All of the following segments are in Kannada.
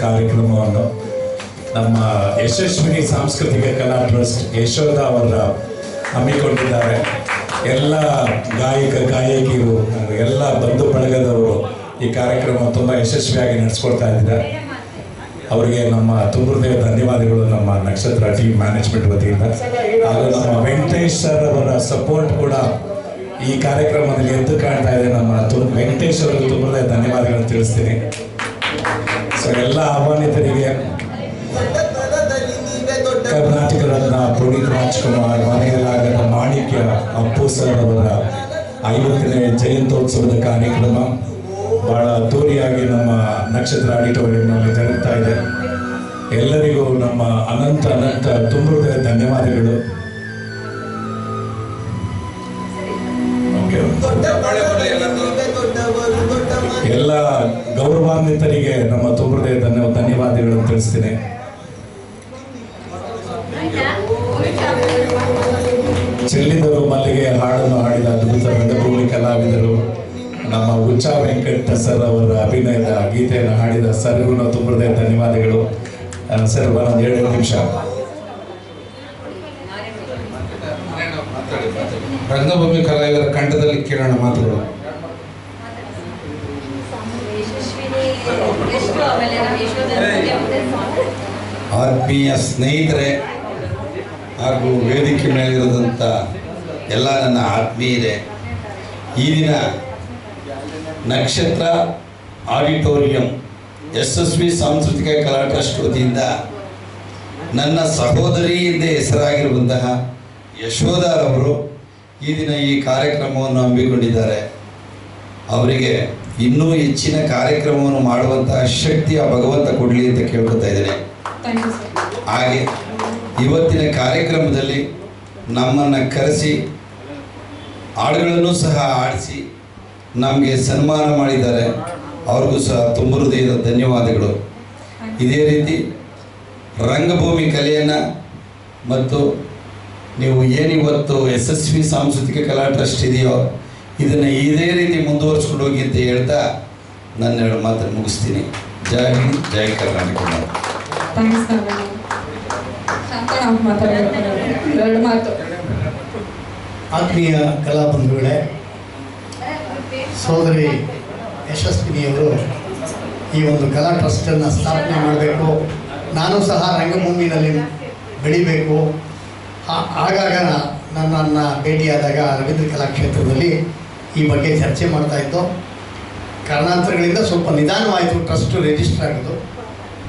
ಕಾರ್ಯಕ್ರಮವನ್ನು ನಮ್ಮ ಯಶಸ್ವಿನಿ ಸಾಂಸ್ಕೃತಿಕ ಕಲಾ ಟ್ರಸ್ಟ್ ಯಶೋಧ ಅವರ ಹಮ್ಮಿಕೊಂಡಿದ್ದಾರೆ. ಎಲ್ಲ ಗಾಯಕ, ಗಾಯಕಿಯರು, ಎಲ್ಲ ಬಂಧು ಬಳಗದವರು ಈ ಕಾರ್ಯಕ್ರಮ ತುಂಬ ಯಶಸ್ವಿಯಾಗಿ ನಡೆಸ್ಕೊಳ್ತಾ ಇದ್ದಾರೆ. ಅವರಿಗೆ ನಮ್ಮ ತುಂಬೃದಯ ಧನ್ಯವಾದಗಳು ನಮ್ಮ ನಕ್ಷತ್ರ ಟೀಮ್ ಮ್ಯಾನೇಜ್ಮೆಂಟ್ ವತಿಯಿಂದ. ಹಾಗೂ ನಮ್ಮ ವೆಂಕಟೇಶ್ ಸರ್ ಅವರ ಸಪೋರ್ಟ್ ಕೂಡ ಈ ಕಾರ್ಯಕ್ರಮದಲ್ಲಿ ಎದ್ದು ಕಾಣ್ತಾ ಇದೆ. ನಮ್ಮ ತು ವೆಂಕಟೇಶ್ ಅವರಿಗೆ ತುಂಬದೇ ಧನ್ಯವಾದಗಳನ್ನು ತಿಳಿಸ್ತೀನಿ. ಎಲ್ಲ ಆಹ್ವಾನಿತರಿಗೆ ಕರ್ನಾಟಕ ರತ್ನ ಪುನೀತ್ ರಾಜ್ಕುಮಾರ್ ಮನೆಯಲ್ಲಾಗದ ಮಾಣಿಕ್ಯ ಅಪ್ಪು ಸರ್ ಅವರ ಐವತ್ತನೇ ಜಯಂತ್ಯೋತ್ಸವದ ಕಾರ್ಯಕ್ರಮ ಬಹಳ ಅದ್ದೂರಿಯಾಗಿ ನಮ್ಮ ನಕ್ಷತ್ರ ಆಡಿಟೋರಿಯಂನಲ್ಲಿ ಜರುಗ್ತಾ ಇದೆ. ಎಲ್ಲರಿಗೂ ನಮ್ಮ ಅನಂತ ಅನಂತ ತುಂಬುವುದೇ ಧನ್ಯವಾದಗಳು. ಎಲ್ಲ ಗೌರವಾನ್ವಿತರಿಗೆ ನಮ್ಮ ತುಂಬದೇ ಧನ್ಯ ಧನ್ಯವಾದಗಳನ್ನು ತಿಳಿಸ್ತೀನಿ. ಚೆಲ್ಲಿದರು ಮಲ್ಲಿಗೆ ಹಾಡನ್ನು ಹಾಡಿದ ಅದ್ಭುತ ರಂಗಭೂಮಿ ಕಲಾವಿದರು. ನಮ್ಮ ಉಚ್ಚಾ ವೆಂಕಟ ಸರ್ ಅವರ ಅಭಿನಯದ ಗೀತೆಯನ್ನು ಹಾಡಿದ ಸರ್ಗೂ ನಾವು ತುಂಬದೇ ಧನ್ಯವಾದಗಳು ಸರ್ ಒಂದು ಎರಡು ನಿಮಿಷ. ರಂಗಭೂಮಿ ಕಲಾವಿದರ ಕಂಠದಲ್ಲಿ ಕೇಳೋಣ ಮಾತುಗಳು. ಆತ್ಮೀಯ ಸ್ನೇಹಿತರೆ ಹಾಗೂ ವೇದಿಕೆ ಮೇಲಿರೋದಂಥ ಎಲ್ಲ ನನ್ನ ಆತ್ಮೀಯರೇ ಈ ದಿನ ನಕ್ಷತ್ರ ಆಡಿಟೋರಿಯಂ ಯಶಸ್ವಿ ಸಾಂಸ್ಕೃತಿಕ ಕಲಾ ಟ್ರಸ್ಟ್ ವತಿಯಿಂದ ನನ್ನ ಸಹೋದರಿ ಎಂದೇ ಹೆಸರಾಗಿರುವಂತಹ ಯಶೋಧರವರು ಈ ದಿನ ಈ ಕಾರ್ಯಕ್ರಮವನ್ನು ಹಮ್ಮಿಕೊಂಡಿದ್ದಾರೆ. ಅವರಿಗೆ ಇನ್ನೂ ಹೆಚ್ಚಿನ ಕಾರ್ಯಕ್ರಮವನ್ನು ಮಾಡುವಂತಹ ಶಕ್ತಿ ಆ ಭಗವಂತ ಕೊಡಲಿ ಅಂತ ಕೇಳ್ಕೊತಾ ಇದ್ದೇನೆ. ಹಾಗೆ ಇವತ್ತಿನ ಕಾರ್ಯಕ್ರಮದಲ್ಲಿ ನಮ್ಮನ್ನು ಕರೆಸಿ ಹಾಡುಗಳನ್ನು ಸಹ ಆಡಿಸಿ ನಮಗೆ ಸನ್ಮಾನ ಮಾಡಿದ್ದಾರೆ. ಅವ್ರಿಗೂ ಸಹ ತುಂಬ ಹೃದಯದ ಧನ್ಯವಾದಗಳು. ಇದೇ ರೀತಿ ರಂಗಭೂಮಿ ಕಲೆಯನ್ನು ಮತ್ತು ನೀವು ಏನಿವತ್ತು ಯಶಸ್ವಿ ಸಾಂಸ್ಕೃತಿಕ ಕಲಾ ಟ್ರಸ್ಟ್ ಇದೆಯೋ ಇದನ್ನು ಇದೇ ರೀತಿ ಮುಂದುವರಿಸ್ಕೊಂಡು ಹೋಗಿ ಅಂತ ಹೇಳ್ತಾ ನನ್ನ ಎರಡು ಮಾತನ್ನು ಮುಗಿಸ್ತೀನಿ. ಜೈ ಹಿಂದ್ ಜೈ ಕರ್ನಾಟಕ ಆತ್ಮೀಯ ಕಲಾ ಬಂಧುಗಳೇ ಸೋದರಿ ಯಶಸ್ವಿನಿಯವರು ಈ ಒಂದು ಕಲಾ ಟ್ರಸ್ಟನ್ನು ಸ್ಥಾಪನೆ ಮಾಡಬೇಕು. ನಾನು ಸಹ ರಂಗಭೂಮಿನಲ್ಲಿ ಬೆಳಿಬೇಕು. ಆಗಾಗ ನನ್ನನ್ನು ಭೇಟಿಯಾದಾಗ ರವೀಂದ್ರ ಕಲಾಕ್ಷೇತ್ರದಲ್ಲಿ ಈ ಬಗ್ಗೆ ಚರ್ಚೆ ಮಾಡ್ತಾ ಇತ್ತು ಕಾರಣಾಂತರಗಳಿಂದ ಸ್ವಲ್ಪ ನಿಧಾನವಾಯಿತು ಟ್ರಸ್ಟ್ ರಿಜಿಸ್ಟರ್ ಆಗೋದು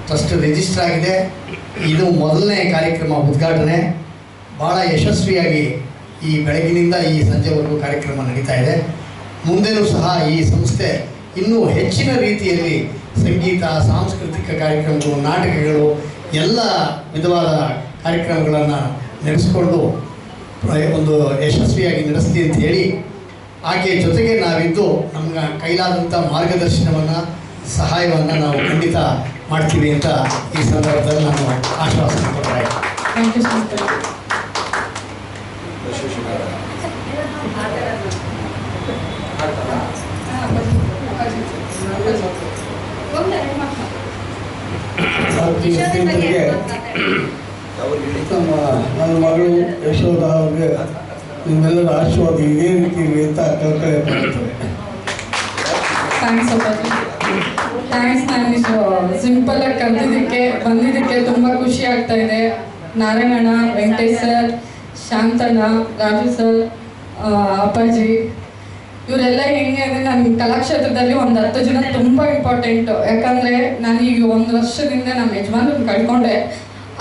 ಟ್ರಸ್ಟ್ ರಿಜಿಸ್ಟರ್ ಆಗಿದೆ. ಇದು ಮೊದಲನೇ ಕಾರ್ಯಕ್ರಮ, ಉದ್ಘಾಟನೆ. ಭಾಳ ಯಶಸ್ವಿಯಾಗಿ ಈ ಬೆಳಗಿನಿಂದ ಈ ಸಂಜೆವರೆಗೂ ಕಾರ್ಯಕ್ರಮ ನಡೀತಾ ಇದೆ. ಮುಂದೆನೂ ಸಹ ಈ ಸಂಸ್ಥೆ ಇನ್ನೂ ಹೆಚ್ಚಿನ ರೀತಿಯಲ್ಲಿ ಸಂಗೀತ, ಸಾಂಸ್ಕೃತಿಕ ಕಾರ್ಯಕ್ರಮಗಳು, ನಾಟಕಗಳು, ಎಲ್ಲ ವಿಧವಾದ ಕಾರ್ಯಕ್ರಮಗಳನ್ನು ನಡೆಸಿಕೊಂಡು ಒಂದು ಯಶಸ್ವಿಯಾಗಿ ನಡೆಸ್ತೀವಿ ಅಂತ ಹೇಳಿ ಆಕೆ ಜೊತೆಗೆ ನಾವಿದ್ದು ನಮ್ಗೆ ಕೈಲಾದಂಥ ಮಾರ್ಗದರ್ಶನವನ್ನು ಸಹಾಯವನ್ನು ನಾವು ಖಂಡಿತ ಮಾಡ್ತೀವಿ ಅಂತ ಈ ಸಂದರ್ಭದಲ್ಲಿ ನಾನು ಆಶ್ವಾಸನೆ ಕೊಡ್ತಾ ಇದ್ದೀನಿ. ನಮ್ಮ ನನ್ನ ಮಗಳು ಯಶೋಧ ಅವ್ರಿಗೆ ನಿಮ್ಮೆಲ್ಲರ ಆಶೀರ್ವಾದ ಇದೇ ರೀತಿ ಇರಲಿ ಅಂತ ಮಾಡ್ತಾರೆ ಥ್ಯಾಂಕ್ಸ್ ಥ್ಯಾಂಕ್ಸ್ ಸಿಂಪಲ್ ಆಗಿ ಕಲ್ತಿದ್ದಕ್ಕೆ ಬಂದಿದ್ದಕ್ಕೆ ತುಂಬ ಖುಷಿ ಆಗ್ತಾ ಇದೆ. Narayana Venkatesh sir Shantanna, Raju sir Appaji. ಇವರೆಲ್ಲ ಹೆಂಗೆ ಅಂದರೆ ನನ್ನ ಕಲಾಕ್ಷೇತ್ರದಲ್ಲಿ ಒಂದು ಹತ್ತು ಜನ ತುಂಬ ಇಂಪಾರ್ಟೆಂಟು ಯಾಕಂದರೆ ನಾನು ಈಗ ಒಂದು ವರ್ಷದಿಂದ ನಮ್ಮ ಯಜಮಾನ್ರನ್ನ ಕಳ್ಕೊಂಡೆ.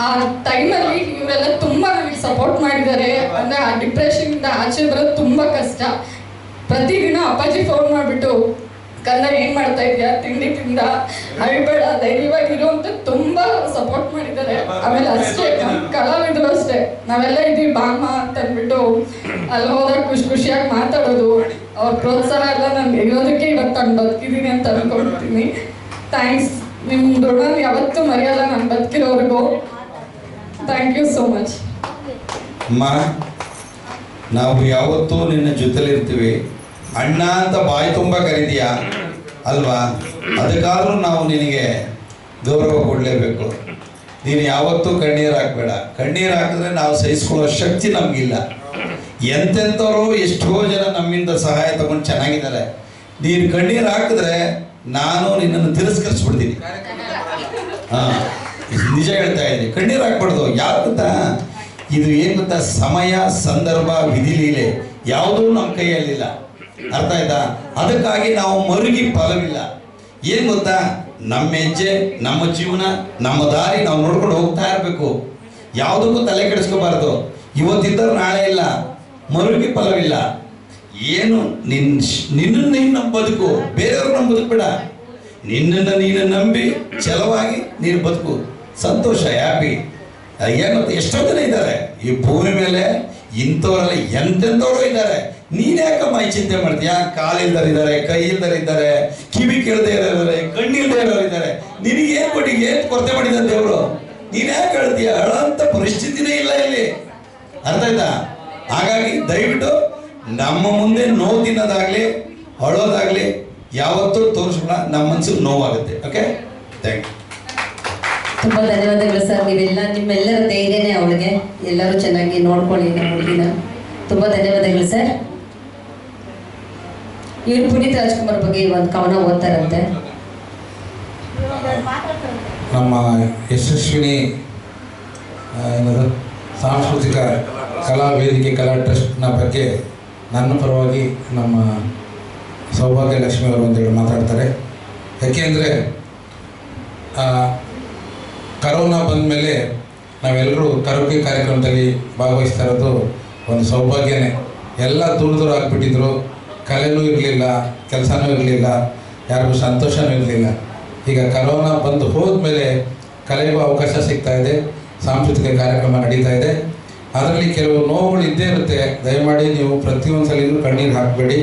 ಆ ಟೈಮಲ್ಲಿ ಇವರೆಲ್ಲ ತುಂಬ ನಮಗೆ ಸಪೋರ್ಟ್ ಮಾಡಿದ್ದಾರೆ. ಅಂದರೆ ಆ ಡಿಪ್ರೆಷನಿಂದ ಆಚೆ ಬರೋದು ತುಂಬ ಕಷ್ಟ. ಪ್ರತಿದಿನ ಅಪ್ಪಾಜಿ ಫೋನ್ ಮಾಡಿಬಿಟ್ಟು ಕನ್ನ ಏನು ಮಾಡ್ತಾ ಇದೆಯಾ? ತಿಂಡಿ ತಿಂದ? ಅಳ್ಬೇಡ ಧೈರ್ಯವಾಗಿರು ಅಂತ ತುಂಬ ಸಪೋರ್ಟ್ ಮಾಡಿದ್ದಾರೆ. ಆಮೇಲೆ ಅಷ್ಟೇ ನಮ್ಮ ಕಲಾವಿದರು ಅಷ್ಟೇ. ನಾವೆಲ್ಲ ಇದೀವಿ ಬಾಮ್ಮ ಅಂತ ಅಂದ್ಬಿಟ್ಟು ಅಲ್ಲಿ ಹೋದಾಗ ಖುಷಿ ಖುಷಿಯಾಗಿ ಮಾತಾಡೋದು. ಅವ್ರ ಪ್ರೋತ್ಸಾಹ ಎಲ್ಲ ನಾನು ಇರೋದಕ್ಕೆ ಇವತ್ತು ನಾನು ಬದುಕಿದ್ದೀನಿ ಅಂತ ಅನ್ಕೊಂಡಿದ್ದೀನಿ ಥ್ಯಾಂಕ್ಸ್ ನಿಮ್ಮ ಋಣ ಯಾವತ್ತೂ ಮರೆಯಲ್ಲ ನಾನು ಬದುಕಿರೋವರೆಗೂ. ಥ್ಯಾಂಕ್ ಯು ಸೋ ಮಚ್ ಅಮ್ಮ, ನಾವು ಯಾವತ್ತೂ ನಿನ್ನ ಜೊತೆಲಿರ್ತೀವಿ ಅಣ್ಣ ಅಂತ ಬಾಯಿ ತುಂಬ ಕರೀತೀಯ? ಅಲ್ವಾ? ಅದಕ್ಕಾದ್ರೂ ನಾವು ನಿನಗೆ ಗೌರವ ಕೊಡಲೇಬೇಕು. ನೀನು ಯಾವತ್ತೂ ಕಣ್ಣೀರು ಹಾಕಬೇಡ. ಕಣ್ಣೀರು ಹಾಕಿದ್ರೆ ನಾವು ಸಹಿಸ್ಕೊಳ್ಳೋ ಶಕ್ತಿ ನಮಗಿಲ್ಲ. ಎಂತೆಂಥವ್ರು ಎಷ್ಟೋ ಜನ ನಮ್ಮಿಂದ ಸಹಾಯ ತಗೊಂಡು ಚೆನ್ನಾಗಿದ್ದಾರೆ. ನೀನು ಕಣ್ಣೀರು ಹಾಕಿದ್ರೆ ನಾನು ನಿನ್ನನ್ನು ತಿರಸ್ಕರಿಸ್ಬಿಡ್ತೀನಿ. ಹಾಂ. ನಿಜ ಹೇಳ್ತಾ ಇದ್ದೀನಿ. ಕಣ್ಣೀರು ಹಾಕ್ಬಾರ್ದು ಯಾಕೆ ಗೊತ್ತಾ? ಇದು ಏನು ಗೊತ್ತಾ? ಸಮಯ, ಸಂದರ್ಭ, ವಿಧಿಲೀಲೆ. ಯಾವುದೂ ನಮ್ಮ ಕೈಯಲ್ಲಿಲ್ಲ. ಅರ್ಥ ಆಯ್ತಾ? ಅದಕ್ಕಾಗಿ ನಾವು ಮರುಗಿ ಫಲವಿಲ್ಲ. ಏನು ಗೊತ್ತಾ? ನಮ್ಮ ಹೆಜ್ಜೆ, ನಮ್ಮ ಜೀವನ, ನಮ್ಮ ದಾರಿ ನಾವು ನೋಡ್ಕೊಂಡು ಹೋಗ್ತಾ ಇರಬೇಕು. ಯಾವುದಕ್ಕೂ ತಲೆ ಕೆಡಿಸ್ಕೋಬಾರ್ದು. ಇವತ್ತಿದ್ದರೂ ನಾಳೆ ಇಲ್ಲ. ಮರುಗಿ ಫಲವಿಲ್ಲ. ಏನು? ನಿನ್ನ ನಿನ್ನ ನಮ್ಮ ಬದುಕು ಬೇರೆಯವ್ರು ನಮ್ಮ ಬದುಕಬೇಡ ನಿನ್ನನ್ನು ನೀನು ನಂಬಿ, ಛಲವಾಗಿ ನೀನು ಬದುಕು. ಸಂತೋಷ ಹ್ಯಾಪಿ ಏನು ಎಷ್ಟೋ ಜನ ಇದ್ದಾರೆ. ಈ ಭೂಮಿ ಮೇಲೆ ಇಂಥವರೆಲ್ಲ ಎಂತೆಂಥವ್ರು ಇದ್ದಾರೆ. ನೀನ್ಯಾಕಮ್ಮ ಈ ಚಿಂತೆ ಮಾಡ್ತೀಯಾ? ಕಾಲಿಲ್ದರ್ ಇದ್ದಾರೆ ಕೈ ಇಲ್ದರ್ ಕಿವಿ ಕೇಳದೆ ಇರೋರಿದ್ದಾರೆ, ಕಣ್ಣಿಲ್ದೇ ಇರೋರು ಇದ್ದಾರೆ ನಿನಗೆ ಏನು ಕೊಡಿ ಏನು ಕೊರತೆ ಮಾಡಿದ ದೇವರು? ನೀನ್ ಯಾಕೆ ಹೇಳ್ತೀಯ? ಅಳಂತ ಪರಿಸ್ಥಿತಿನೇ ಇಲ್ಲ ಇಲ್ಲಿ. ಅರ್ಥ ಆಯ್ತಾ? ಹಾಗಾಗಿ ದಯವಿಟ್ಟು ನಮ್ಮ ಮುಂದೆ ನೋವು ತಿನ್ನೋದಾಗ್ಲಿ, ಅಳೋದಾಗ್ಲಿ, ಯಾವತ್ತೂ ತೋರಿಸೋಣ ನಮ್ಮ ಮನ್ಸಿಗೆ ನೋವಾಗುತ್ತೆ. ಓಕೆ ಥ್ಯಾಂಕ್ ಯು ತುಂಬಾ ಧನ್ಯವಾದಗಳು ಸರ್. ನೀವೆಲ್ಲ ನಿಮ್ಮೆಲ್ಲರ ಧೈರ್ಯನೇ ಅವಳಿಗೆ. ಎಲ್ಲರೂ ಚೆನ್ನಾಗಿ ನೋಡ್ಕೊಳ್ಳಿ ನಮ್ಮ ಹುಡುಗಿನ. ತುಂಬಾ ಧನ್ಯವಾದಗಳು ಸರ್. ಇವ್ರು ಪುನೀತ್ ರಾಜ್ಕುಮಾರ್ ಬಗ್ಗೆ ಒಂದು ಕವನ ಓದ್ತಾರಂತೆ. ನಮ್ಮ ಯಶಸ್ವಿನಿ ಏನದು? ಸಾಂಸ್ಕೃತಿಕ ಕಲಾ ವೇದಿಕೆ, ಕಲಾ ಟ್ರಸ್ಟ್ನ ಬಗ್ಗೆ ನನ್ನ ಪರವಾಗಿ ನಮ್ಮ ಸೌಭಾಗ್ಯ ಲಕ್ಷ್ಮಿ ಅವರು ಮಾತಾಡ್ತಾರೆ. ಮಾತಾಡ್ತಾರೆ ಯಾಕೆಂದರೆ ಕರೋನಾ ಬಂದ ಮೇಲೆ ನಾವೆಲ್ಲರೂ ಕರೋಕೆ ಕಾರ್ಯಕ್ರಮದಲ್ಲಿ ಭಾಗವಹಿಸ್ತಾ ಇರೋದು ಒಂದು ಸೌಭಾಗ್ಯನೇ. ಎಲ್ಲ ದೂರ ದೂರ ಆಗಿಬಿಟ್ಟಿದ್ರು. ಕಲೆನೂ ಇರಲಿಲ್ಲ, ಕೆಲಸನೂ ಇರಲಿಲ್ಲ, ಯಾರಿಗೂ ಸಂತೋಷನೂ ಇರಲಿಲ್ಲ. ಈಗ ಕರೋನಾ ಬಂದು ಹೋದ್ಮೇಲೆ ಕಲೆಗೂ ಅವಕಾಶ ಸಿಗ್ತಾ ಇದೆ, ಸಾಂಸ್ಕೃತಿಕ ಕಾರ್ಯಕ್ರಮ ನಡೀತಾ ಇದೆ. ಅದರಲ್ಲಿ ಕೆಲವು ನೋವುಗಳು ಇದ್ದೇ ಇರುತ್ತೆ. ದಯಮಾಡಿ ನೀವು ಪ್ರತಿಯೊಂದು ಸಲಿನೂ ಕಣ್ಣೀರು ಹಾಕಬೇಡಿ.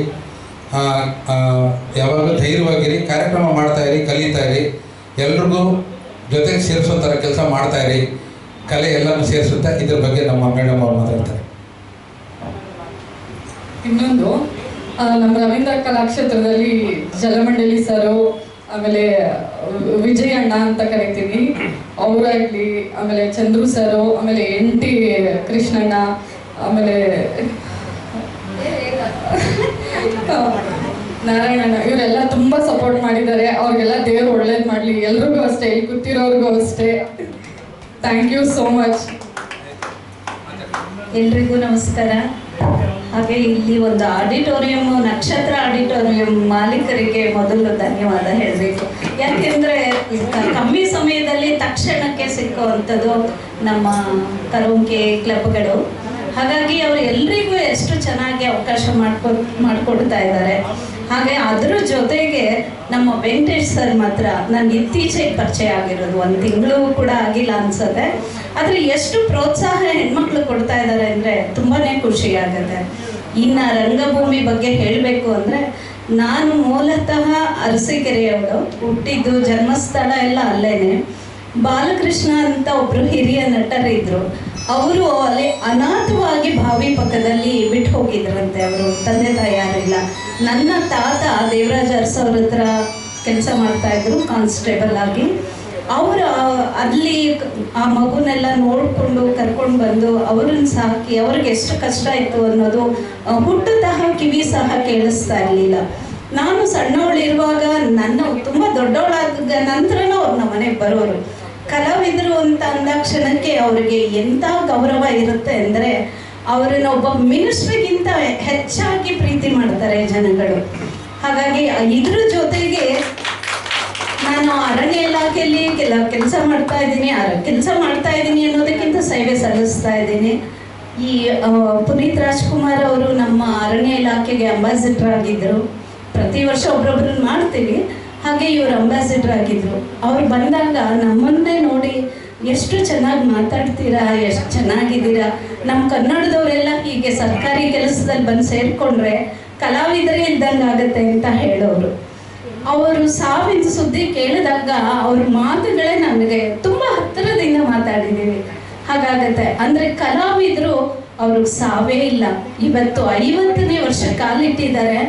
ಯಾವಾಗಲೂ ಧೈರ್ಯವಾಗಿರಿ, ಕಾರ್ಯಕ್ರಮ ಮಾಡ್ತಾ ಇರಿ. ಎಲ್ರಿಗೂ ಜೊತೆಗೆ ಸೇರಿಸೋ ಥರ ಕೆಲಸ ಮಾಡ್ತಾ ಇರಿ. ಕಲೆ ಎಲ್ಲನೂ ಸೇರಿಸುತ್ತೆ. ಇದ್ರ ಬಗ್ಗೆ ನಮ್ಮ ಮೇಡಮ್ ಅವ್ರು ಮಾತಾಡ್ತಾರೆ. ಇನ್ನೊಂದು ನಮ್ಮ ರವೀಂದ್ರ ಕಲಾಕ್ಷೇತ್ರದಲ್ಲಿ ಜಲಮಂಡಳಿ ಸರು ಆಮೇಲೆ ವಿಜಯ್ ಅಣ್ಣ ಅಂತ ಕರಿತೀನಿ. ಅವರಾಗ್ಲಿ ಆಮೇಲೆ ಚಂದ್ರು ಸರು ಆಮೇಲೆ ಎನ್ ಟಿ ಕೃಷ್ಣಣ್ಣ ಆಮೇಲೆ ಆ, ನಾರಾಯಣಣ್ಣ ಇವರೆಲ್ಲ ತುಂಬಾ ಸಪೋರ್ಟ್ ಮಾಡಿದ್ದಾರೆ. ಅವ್ರಿಗೆಲ್ಲ ದೇವ್ರು ಒಳ್ಳೇದು ಮಾಡಲಿ. ಎಲ್ರಿಗೂ ಅಷ್ಟೇ ಇಲ್ಲಿ ಕೂತಿರೋರ್ಗೂ ಅಷ್ಟೇ. ಥ್ಯಾಂಕ್ ಯು ಸೋ ಮಚ್ ಎಲ್ರಿಗೂ ನಮಸ್ಕಾರ. ಹಾಗೆ ಇಲ್ಲಿ ಒಂದು ಆಡಿಟೋರಿಯಂ ನಕ್ಷತ್ರ ಆಡಿಟೋರಿಯಂ ಮಾಲೀಕರಿಗೆ ಮೊದಲು ಧನ್ಯವಾದ ಹೇಳಬೇಕು. ಯಾಕೆಂದ್ರೆ ಕಮ್ಮಿ ಸಮಯದಲ್ಲಿ ತಕ್ಷಣಕ್ಕೆ ಸಿಕ್ಕುವಂಥದ್ದು ನಮ್ಮ ಕರೋಂಕೆ ಕ್ಲಬ್ಗಳು. ಹಾಗಾಗಿ ಅವರು ಎಲ್ರಿಗೂ ಎಷ್ಟು ಚೆನ್ನಾಗಿ ಅವಕಾಶ ಮಾಡ್ಕೊ ಮಾಡಿಕೊಡ್ತಾ ಇದ್ದಾರೆ. ಹಾಗೆ ಅದ್ರ ಜೊತೆಗೆ ನಮ್ಮ ವೆಂಕಟೇಶ್ ಸರ್ ಮಾತ್ರ ನನ್ಗೆ ಇತ್ತೀಚೆಗೆ ಪರಿಚಯ ಆಗಿರೋದು. ಒಂದು ತಿಂಗಳು ಕೂಡ ಆಗಿಲ್ಲ ಅನ್ಸುತ್ತೆ. ಆದರೆ ಎಷ್ಟು ಪ್ರೋತ್ಸಾಹ ಹೆಣ್ಮಕ್ಳು ಕೊಡ್ತಾ ಇದ್ದಾರೆ ಅಂದರೆ ತುಂಬಾನೇ ಖುಷಿ ಆಗುತ್ತೆ. ಇನ್ನು ರಂಗಭೂಮಿ ಬಗ್ಗೆ ಹೇಳಬೇಕು ಅಂದರೆ ನಾನು ಮೂಲತಃ ಅರಸೀಕೆರೆಯವಳು ಹುಟ್ಟಿದ್ದು ಜನ್ಮಸ್ಥಳ ಎಲ್ಲ ಅಲ್ಲೇನೆ. ಬಾಲಕೃಷ್ಣ ಅಂತ ಒಬ್ಬರು ಹಿರಿಯ ನಟರಿದ್ರು. ಅವರು ಅಲ್ಲಿ ಅನಾಥವಾಗಿ ಬಾವಿ ಪಕ್ಕದಲ್ಲಿ ಬಿಟ್ಟು ಹೋಗಿದ್ರಂತೆ ಅವರು. ತಂದೆ ತಾಯಿ ನನ್ನ ತಾತ ದೇವರಾಜ ಅರಸ್ ಅವ್ರ ಹತ್ರ ಕೆಲಸ ಮಾಡ್ತಾ ಇದ್ರು ಕಾನ್ಸ್ಟೇಬಲ್ ಆಗಿ. ಅವರು, ಅಲ್ಲಿ ಆ ಮಗುನೆಲ್ಲ ನೋಡಿಕೊಂಡು ಕರ್ಕೊಂಡು ಬಂದು ಅವ್ರನ್ನ ಸಾಕಿ ಅವ್ರಿಗೆ ಎಷ್ಟು ಕಷ್ಟ ಇತ್ತು ಅನ್ನೋದು ಹುಟ್ಟುತಃ ಕಿವಿ ಸಹ ಕೇಳಿಸ್ತಾ ಇರಲಿಲ್ಲ. ನಾನು ಸಣ್ಣವಳಿರುವಾಗ ನನ್ನ, ತುಂಬ ದೊಡ್ಡವಳಾದ ನಂತರನೂ ಅವ್ರು ನಮ್ಮ ಮನೆಗೆ ಬರೋರು. ಕಲಾವಿದರು ಅಂತ ಅಂದಾಕ್ಷಣಕ್ಕೆ ಅವ್ರಿಗೆ ಎಂಥ ಗೌರವ ಇರುತ್ತೆ ಅಂದರೆ ಅವರನ್ನ ಒಬ್ಬ ಮಿನಿಸ್ಟ್ರಿಗಿಂತ ಹೆಚ್ಚಾಗಿ ಪ್ರೀತಿ ಮಾಡ್ತಾರೆ ಜನಗಳು. ಹಾಗಾಗಿ ಇದ್ರ ಜೊತೆಗೆ ನಾನು ಅರಣ್ಯ ಇಲಾಖೆಯಲ್ಲಿ ಕೆಲ ಕೆಲಸ ಮಾಡ್ತಾ ಇದ್ದೀನಿ ಕೆಲಸ ಮಾಡ್ತಾ ಇದ್ದೀನಿ ಅನ್ನೋದಕ್ಕಿಂತ ಸೇವೆ ಸಲ್ಲಿಸ್ತಾ ಇದ್ದೀನಿ. ಈ ಪುನೀತ್ ರಾಜ್ಕುಮಾರ್ ಅವರು ನಮ್ಮ ಅರಣ್ಯ ಇಲಾಖೆಗೆ ಅಂಬಾಸಿಡರ್ ಆಗಿದ್ದರು. ಪ್ರತಿ ವರ್ಷ ಒಬ್ರೊಬ್ರನ್ನ ಮಾಡ್ತೀವಿ. ಹಾಗೆ ಇವರು ಅಂಬಾಸಿಡರ್ ಆಗಿದ್ರು. ಅವ್ರು ಬಂದಾಗ ನಮ್ಮನ್ನೇ ನೋಡಿ ಎಷ್ಟು ಚೆನ್ನಾಗಿ ಮಾತಾಡ್ತೀರಾ, ಎಷ್ಟು ಚೆನ್ನಾಗಿದ್ದೀರಾ. ನಮ್ಮ ಕನ್ನಡದವರೆಲ್ಲ ಹೀಗೆ ಸರ್ಕಾರಿ ಕೆಲಸದಲ್ಲಿ ಬಂದು ಸೇರಿಕೊಂಡ್ರೆ ಕಲಾವಿದರೇ ಇದ್ದಂಗೆ ಆಗುತ್ತೆ ಅಂತ ಹೇಳೋರು. ಅವರು ಸಾವಿನ ಸುದ್ದಿ ಕೇಳಿದಾಗ ಅವ್ರ ಮಾತುಗಳೇ ನನಗೆ ತುಂಬ ಹತ್ತಿರದಿಂದ ಮಾತಾಡಿದ್ದೀವಿ ಹಾಗಾಗತ್ತೆ. ಅಂದರೆ ಕಲಾವಿದರು ಅವ್ರಿಗೆ ಸಾವೇ ಇಲ್ಲ. ಇವತ್ತು ಐವತ್ತನೇ ವರ್ಷ ಕಾಲಿಟ್ಟಿದ್ದಾರೆ.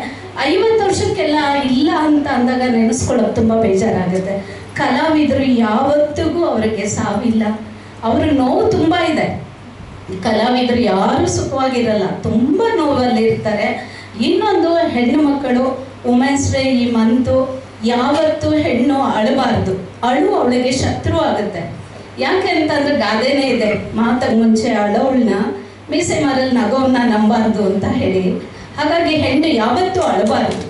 ಐವತ್ತು ವರ್ಷಕ್ಕೆಲ್ಲ ಇಲ್ಲ ಅಂತ ಅಂದಾಗ ನೆನೆಸ್ಕೊಳ್ಳೋದು ತುಂಬ ಬೇಜಾರಾಗುತ್ತೆ. ಕಲಾವಿದರು ಯಾವತ್ತಿಗೂ ಅವರಿಗೆ ಸಾವಿಲ್ಲ. ಅವ್ರ ನೋವು ತುಂಬ ಇದೆ. ಕಲಾವಿದರು ಯಾರು ಸುಖವಾಗಿರಲ್ಲ, ತುಂಬ ನೋವಲ್ಲಿ ಇರ್ತಾರೆ. ಇನ್ನೊಂದು ಹೆಣ್ಣು ಮಕ್ಕಳು ವುಮೆನ್ಸ್ ಡೇ ಈ ಮಂತು ಯಾವತ್ತೂ ಹೆಣ್ಣು ಅಳಬಾರ್ದು. ಅಳು ಅವಳಿಗೆ ಶತ್ರು ಆಗುತ್ತೆ. ಯಾಕೆ ಅಂತಂದ್ರೆ ಗಾದೆನೇ ಇದೆ. ಮಾತಾಗ ಮುಂಚೆ ಅಳೋಳ್ನ, ಮೀಸೆ ಮಾರಲ್ಲಿ ನಗೋವನ್ನ ನಂಬಾರ್ದು ಅಂತ ಹೇಳಿ. ಹಾಗಾಗಿ ಹೆಣ್ಣು ಯಾವತ್ತೂ ಅಳಬಾರದು.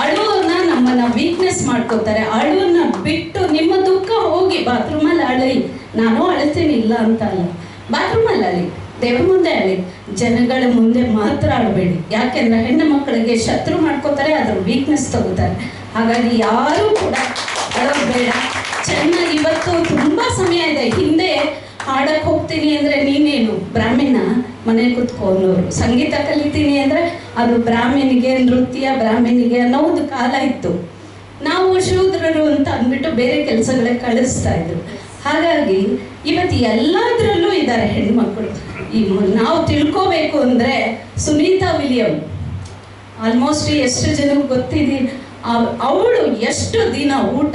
ಅಳುವನ್ನ ನಮ್ಮನ್ನ ವೀಕ್ನೆಸ್ ಮಾಡ್ಕೋತಾರೆ ಅಳುವನ್ನ ಬಿಟ್ಟು ನಿಮ್ಮ ದುಃಖ ಹೋಗಿ ಬಾತ್ರೂಮಲ್ಲಿ ಅಳಿ ನಾನು ಅಳ್ತೀನಿ, ಇಲ್ಲ ಅಂತ ಅಲ್ಲ. ಬಾತ್ರೂಮಲ್ಲಿ ಅಳಿ. ದೇವ್ರ ಮುಂದೆ ಅಳಿ. ಜನಗಳ ಮುಂದೆ ಮಾತ್ರ ಆಡಬೇಡಿ ಯಾಕೆಂದ್ರೆ ಹೆಣ್ಣು ಮಕ್ಕಳಿಗೆ ಶತ್ರು ಮಾಡ್ಕೋತಾರೆ ಅದ್ರ ವೀಕ್ನೆಸ್ ತಗೋತಾರೆ. ಹಾಗಾಗಿ ಯಾರೂ ಕೂಡ ಅಳಬೇಡ. ಬೇಡ ಚೆನ್ನಾಗಿ ಇವತ್ತು ತುಂಬಾ ಸಮಯ ಇದೆ. ಹಿಂದೆ ಹಾಡಕ್ ಹೋಗ್ತೀನಿ ಅಂದ್ರೆ ನೀನೇನು, ಬ್ರಾಹ್ಮಣ? ಮನೆ ಕುತ್ಕೊಂಡವ್ರು ಸಂಗೀತ ಕಲಿತೀನಿ ಅಂದ್ರೆ ಅದು ಬ್ರಾಹ್ಮಣಿಗೆ ನೃತ್ಯ, ಬ್ರಾಹ್ಮಣಿಗೆ ಅನ್ನೋ ಒಂದು ಕಾಲ ಇತ್ತು. ನಾವು ಶೂದ್ರರು ಅಂತ ಅಂದ್ಬಿಟ್ಟು ಬೇರೆ ಕೆಲಸಗಳೇ ಕಳಿಸ್ತಾ ಇದ್ರು. ಹಾಗಾಗಿ ಇವತ್ತು ಎಲ್ಲದರಲ್ಲೂ ಇದ್ದಾರೆ ಹೆಣ್ಮಕ್ಳು. ಈ ನಾವು ತಿಳ್ಕೋಬೇಕು ಅಂದ್ರೆ ಸುನೀತಾ ವಿಲಿಯಂ. ಆಲ್ಮೋಸ್ಟ್ ಎಷ್ಟು ಜನಕ್ಕೆ ಗೊತ್ತಿದೆ ಅವಳು ಎಷ್ಟು ದಿನ ಊಟ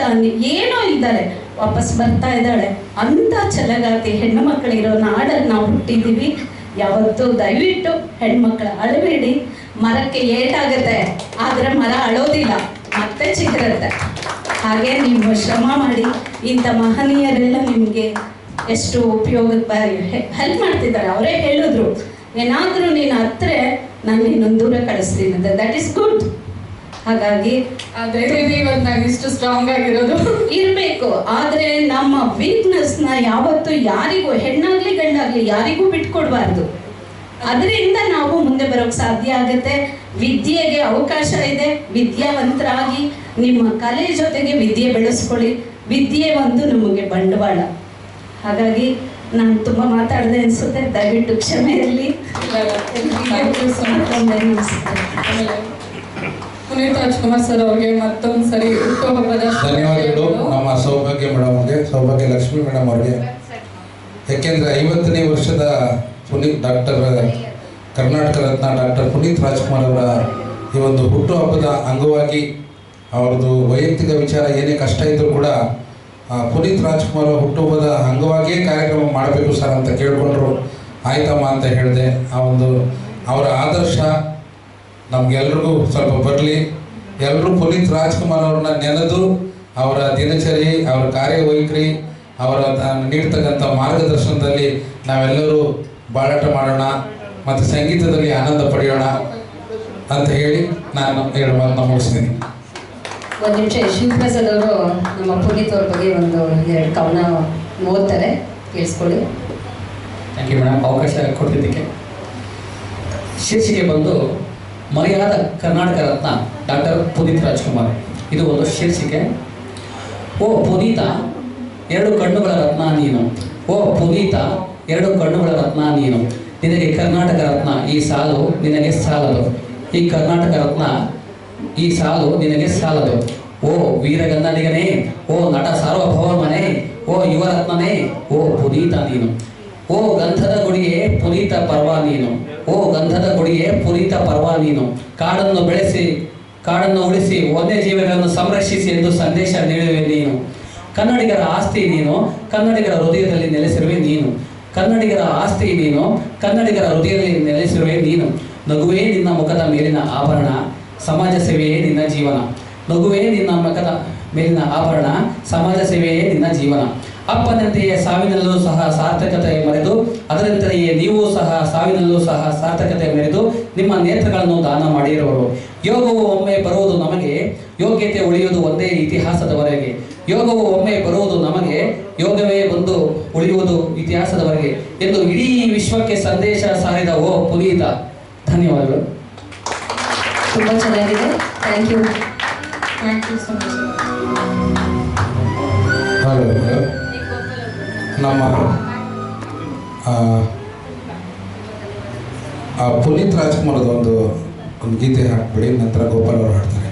ಏನೋ ಇದ್ದಾರೆ ವಾಪಸ್ ಬರ್ತಾ ಇದ್ದಾಳೆ. ಅಂತ ಚಲಗಾತಿ ಹೆಣ್ಣು ಮಕ್ಕಳಿರೋ ನಾಡಲ್ಲಿ ನಾವು ಹುಟ್ಟಿದ್ದೀವಿ. ಯಾವತ್ತೂ ದಯವಿಟ್ಟು ಹೆಣ್ಮಕ್ಳ ಅಳಬೇಡಿ ಮರಕ್ಕೆ ಏಟಾಗುತ್ತೆ, ಆದರೆ ಮರ ಅಳೋದಿಲ್ಲ. ಮತ್ತೆ ಚಿಗುರುತ್ತೆ. ಹಾಗೆ ನೀವು ಶ್ರಮ ಮಾಡಿ, ಇಂಥ ಮಹನೀಯರೆಲ್ಲ ನಿಮಗೆ ಎಷ್ಟು ಉಪಯೋಗಕ್ಕೆ ಹೆಲ್ಪ್ ಮಾಡ್ತಿದ್ದಾರೆ. ಅವರೇ ಹೇಳಿದ್ರು, ಏನಾದರೂ ನೀನು ಹತ್ರ ನಾನು ಇನ್ನೊಂದು ದೂರ ಕಳಿಸ್ತೀನಿ ಅಂತ. ದಟ್ ಈಸ್ ಗುಡ್ ಹಾಗಾಗಿ ಇಷ್ಟು ಸ್ಟ್ರಾಂಗ್ ಆಗಿರೋದು. ಇರಬೇಕು. ಆದರೆ ನಮ್ಮ ವೀಕ್ನೆಸ್ನ ಯಾವತ್ತು ಯಾರಿಗೂ ಹೆಣ್ಣಾಗ್ಲಿ ಗಂಡಾಗ್ಲಿ ಯಾರಿಗೂ ಬಿಟ್ಕೊಡ್ಬಾರ್ದು. ಅದರಿಂದ ನಾವು ಮುಂದೆ ಬರೋಕ್ ಸಾಧ್ಯ ಆಗುತ್ತೆ. ವಿದ್ಯೆಗೆ ಅವಕಾಶ ಇದೆ. ವಿದ್ಯಾವಂತರಾಗಿ ನಿಮ್ಮ ಕಲೆ ಜೊತೆಗೆ ವಿದ್ಯೆ ಬೆಳೆಸ್ಕೊಳ್ಳಿ. ವಿದ್ಯೆ ಒಂದು ನಮಗೆ ಬಂಡವಾಳ. ಹಾಗಾಗಿ ನಾನು ತುಂಬಾ ಮಾತಾಡದೆ ಅನ್ಸುತ್ತೆ. ದಯವಿಟ್ಟು ಕ್ಷಮೆ ಪುನೀತ್ ರಾಜ್ಕುಮಾರ್ ಸರ್ ಅವ್ರಿಗೆ ಮತ್ತೊಂದು ಸರಿ ಹುಟ್ಟುಹಬ್ಬದ ಧನ್ಯವಾದಗಳು. ನಮ್ಮ ಸೌಭಾಗ್ಯ ಮೇಡಮ್ ಅವ್ರಿಗೆ, ಸೌಭಾಗ್ಯ ಲಕ್ಷ್ಮಿ ಮೇಡಮ್ ಅವ್ರಿಗೆ. ಯಾಕೆಂದರೆ ಐವತ್ತನೇ ವರ್ಷದ ಪುನೀತ್ ಡಾಕ್ಟರ್, ಕರ್ನಾಟಕ ರತ್ನ ಡಾಕ್ಟರ್ ಪುನೀತ್ ರಾಜ್ಕುಮಾರ್ ಅವರ ಈ ಒಂದು ಹುಟ್ಟುಹಬ್ಬದ ಅಂಗವಾಗಿ ಅವ್ರದ್ದು ವೈಯಕ್ತಿಕ ವಿಚಾರ ಏನೇ ಕಷ್ಟ ಇದ್ದರೂ ಕೂಡ ಪುನೀತ್ ರಾಜ್ಕುಮಾರ್ ಹುಟ್ಟುಹಬ್ಬದ ಅಂಗವಾಗಿಯೇ ಕಾರ್ಯಕ್ರಮ ಮಾಡಬೇಕು ಸರ್ ಅಂತ ಕೇಳಿಕೊಂಡ್ರು. ಆಯ್ತಮ್ಮ ಅಂತ ಹೇಳಿದೆ, ಆ ಒಂದು ಅವರ ಆದರ್ಶ ನಮ್ಗೆಲ್ರಿಗೂ ಸ್ವಲ್ಪ ಬರಲಿ. ಎಲ್ಲರೂ ಪುನೀತ್ ರಾಜ್ಕುಮಾರ್ ಅವ್ರನ್ನ ನೆನೆದು ಅವರ ದಿನಚರಿ ಅವರ ಕಾರ್ಯವೈಖರಿ ಅವರ ನೀಡ್ತಕ್ಕಂಥ ಮಾರ್ಗದರ್ಶನದಲ್ಲಿ ನಾವೆಲ್ಲರೂ ಬಾಳಾಟ ಮಾಡೋಣ ಮತ್ತು ಸಂಗೀತದಲ್ಲಿ ಆನಂದ ಪಡೆಯೋಣ ಅಂತ ಹೇಳಿ ನಾನು ಹೇಳುವ ಮಾತನ್ನ ಮುಗಿಸ್ತೀನಿ. ಒಂದು ನಿಮಿಷ ಶಿವಪ್ರಸಾದ್ ಅವರು ನಮ್ಮ ಪುನೀತ್ ಅವ್ರ ಬಗ್ಗೆ ಒಂದು ಎರಡು ಕವನ ಓದ್ತಾರೆ. ಕೇಳಿಸ್ಕೊಳ್ಳಿ. ಥ್ಯಾಂಕ್ ಯು ಮೇಡಮ್ ಅವಕಾಶ ಕೊಟ್ಟಿದ್ದಕ್ಕೆ ಶೀರ್ಷಿಕೆ ಬಂದು ಮರೆಯಾದ ಕರ್ನಾಟಕ ರತ್ನ ಡಾಕ್ಟರ್ ಪುನೀತ್ ರಾಜ್ಕುಮಾರ್. ಇದು ಒಂದು ಶೀರ್ಷಿಕೆ. ಓ ಪುನೀತ, ಎರಡು ಕಣ್ಣುಗಳ ರತ್ನ ನೀನು. ಓ ಪುನೀತ, ಎರಡು ಕಣ್ಣುಗಳ ರತ್ನ ನೀನು. ನಿನಗೆ ಕರ್ನಾಟಕ ರತ್ನ, ಈ ಸಾಲು ನಿನಗೆ ಸಾಲದು. ಈ ಕರ್ನಾಟಕ ರತ್ನ, ಈ ಸಾಲು ನಿನಗೆ ಸಾಲದು. ಓ ವೀರಗನ್ನಡಿಗನೇ ಓ ನಟ ಸಾರ್ವಭೌಮನೇ, ಓ ಯುವರತ್ನನೇ, ಓ ಪುನೀತ ನೀನು. ಓ ಗಂಧದ ಗುಡಿಯೇ ಪುನೀತ ಪರ್ವ ನೀನು. ಓ ಗಂಧದ ಗುಡಿಯೇ ಪುನೀತ ಪರ್ವ ನೀನು. ಕಾಡನ್ನು ಬೆಳೆಸಿ, ಕಾಡನ್ನು ಉಳಿಸಿ ಒಂದೇ ಜೀವಿಗಳನ್ನು ಸಂರಕ್ಷಿಸಿ ಎಂದು ಸಂದೇಶ ನೀಡುವೆ ನೀನು. ಕನ್ನಡಿಗರ ಆಸ್ತಿ ನೀನು, ಕನ್ನಡಿಗರ ಹೃದಯದಲ್ಲಿ ನೆಲೆಸಿರುವೆ ನೀನು. ಕನ್ನಡಿಗರ ಆಸ್ತಿ ನೀನು, ಕನ್ನಡಿಗರ ಹೃದಯದಲ್ಲಿ ನೆಲೆಸಿರುವೆ ನೀನು. ನಗುವೇ ನಿನ್ನ ಮುಖದ ಮೇಲಿನ ಆಭರಣ, ಸಮಾಜ ಸೇವೆಯೇ ನಿನ್ನ ಜೀವನ. ನಗುವೇ ನಿನ್ನ ಮುಖದ ಮೇಲಿನ ಆಭರಣ, ಸಮಾಜ ಸೇವೆಯೇ ನಿನ್ನ ಜೀವನ. ಅಪ್ಪನಂತೆಯೇ ಸಾವಿನಲ್ಲೂ ಸಹ ಸಾರ್ಥಕತೆ ಮರೆದು ಅದರಂತೆಯೇ ನೀವು ಸಹ ಸಾವಿನಲ್ಲೂ ಸಹ ಸಾರ್ಥಕತೆ ಮೆರೆದು ನಿಮ್ಮ ನೇತ್ರಗಳನ್ನು ದಾನ ಮಾಡಿರುವರು. ಯೋಗವು ಒಮ್ಮೆ ಬರುವುದು ನಮಗೆ ಯೋಗ್ಯತೆ ಉಳಿಯುವುದು ಒಂದೇ ಇತಿಹಾಸದವರೆಗೆ. ಯೋಗವು ಒಮ್ಮೆ ಬರುವುದು ನಮಗೆ ಯೋಗವೇ ಬಂದು ಉಳಿಯುವುದು ಇತಿಹಾಸದವರೆಗೆ ಎಂದು ಇಡೀ ವಿಶ್ವಕ್ಕೆ ಸಂದೇಶ ಸಾರಿದ ಓ ಪುನೀತ. ಧನ್ಯವಾದಗಳು. ತುಂಬ ಚೆನ್ನಾಗಿದೆ. Thank you thank you so much hello ನಮ್ಮ ಆ ಪುನೀತ್ ರಾಜ್ಕುಮಾರ್ದು ಒಂದು ಒಂದು ಗೀತೆ ಹಾಕ್ಬಿಡಿ ನಂತರ ಗೋಪಾಲ್ ಅವರು ಹಾಡ್ತಾರೆ.